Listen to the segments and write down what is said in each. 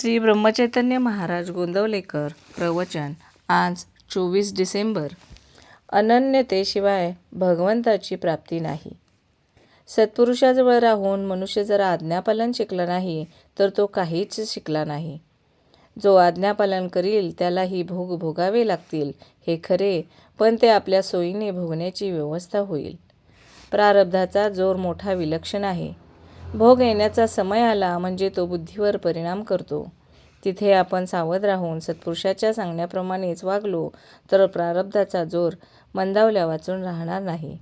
श्री ब्रह्मचैतन्य महाराज गोंदवलेकर प्रवचन आज चोवीस डिसेंबर. अनन्यतेशिवाय भगवंताची प्राप्ती नाही. सत्पुरुषाजवळ राहून मनुष्य जर आज्ञापालन शिकला नाही तर तो काहीच शिकला नाही. जो आज्ञापालन करील त्यालाही भोग भोगावे लागतील हे खरे पण ते आपल्या सोयीने भोगण्याची व्यवस्था होईल. प्रारब्धाचा जोर मोठा विलक्षण आहे. भोग येण्याचा समय आला म्हणजे तो बुद्धीवर परिणाम करतो. तिथे आपण सावध राहून सत्पुरुषाच्या सांगण्याप्रमाणेच वागलो तर प्रारब्धाचा जोर मंदावल्या वाचून राहणार नाही.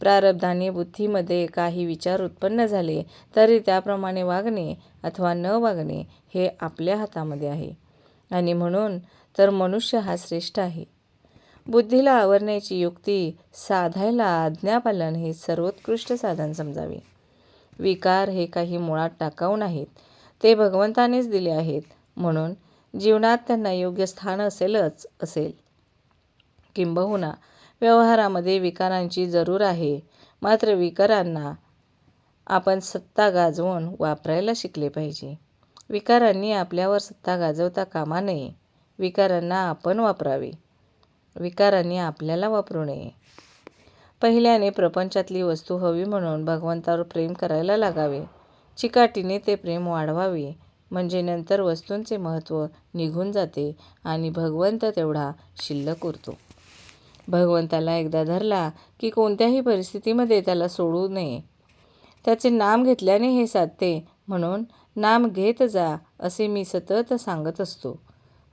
प्रारब्धाने बुद्धीमध्ये काही विचार उत्पन्न झाले तरी त्याप्रमाणे वागणे अथवा न वागणे हे आपल्या हातामध्ये आहे. आणि म्हणून तर मनुष्य हा श्रेष्ठ आहे. बुद्धीला आवरण्याची युक्ती साधायला आज्ञापालन हे सर्वोत्कृष्ट साधन समजावे. विकार हे काही मुळात टाकाऊ नाहीत. ते भगवंतानेच दिले आहेत. म्हणून जीवनात त्यांना योग्य स्थान असेलच असेल. किंबहुना व्यवहारामध्ये विकारांची जरूर आहे. मात्र विकारांना आपण सत्ता गाजवून वापरायला शिकले पाहिजे. विकारांनी आपल्यावर सत्ता गाजवता कामा नये. विकारांना आपण वापरावे. विकारांनी आपल्याला वापरू नये. पहिल्याने प्रपंचातली वस्तू हवी म्हणून भगवंतावर प्रेम करायला लागावे. चिकाटीने ते प्रेम वाढवावे. म्हणजे नंतर वस्तूंचे महत्त्व निघून जाते आणि भगवंत तेवढा शिल्लक उरतो. भगवंताला एकदा धरला की कोणत्याही परिस्थितीमध्ये त्याला सोडू नये. त्याचे नाम घेतल्याने हे साधते. म्हणून नाम घेत जा असे मी सतत सांगत असतो.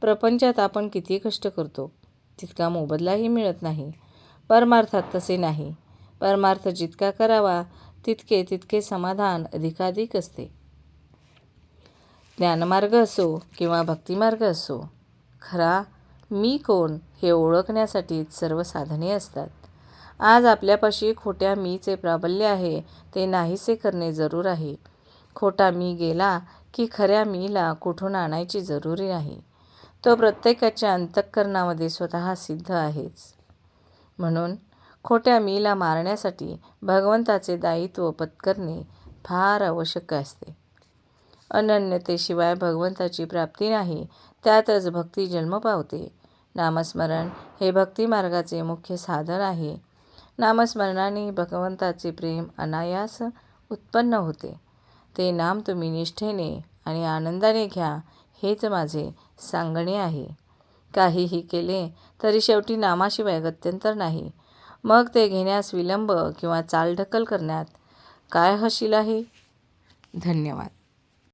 प्रपंचात आपण किती कष्ट करतो तितका मोबदलाही मिळत नाही. परमार्थात तसे नाही. परमार्थ जितका करावा तितके तितके समाधान अधिकाधिक असते. ज्ञानमार्ग असो किंवा भक्तिमार्ग असो खरा मी कोण हे ओळखण्यासाठीच सर्व साधने असतात. आज आपल्यापाशी खोट्या मीचे प्राबल्य आहे ते नाहीसे करणे जरूर आहे. खोटा मी गेला की खऱ्या मीला कुठून आणायची जरुरी नाही. तो प्रत्येकाच्या अंतःकरणामध्ये स्वतः सिद्ध आहेच. म्हणून खोट्या मीला मारण्यासाठी भगवंताचे दायित्व पत्करणे फार आवश्यक असते. अनन्यतेशिवाय भगवंताची प्राप्ती नाही त्यातच भक्ती जन्म पावते. नामस्मरण हे भक्तिमार्गाचे मुख्य साधन आहे. नामस्मरणाने भगवंताचे प्रेम अनायास उत्पन्न होते. ते नाम तुम्ही निष्ठेने आणि आनंदाने घ्या हेच माझे सांगणे आहे. काहीही केले तरी शेवटी नामाशिवाय गत्यंतर नाही. मग ते घेण्यास विलंब किंवा चालढकल करण्यात काय हशील आहे? धन्यवाद.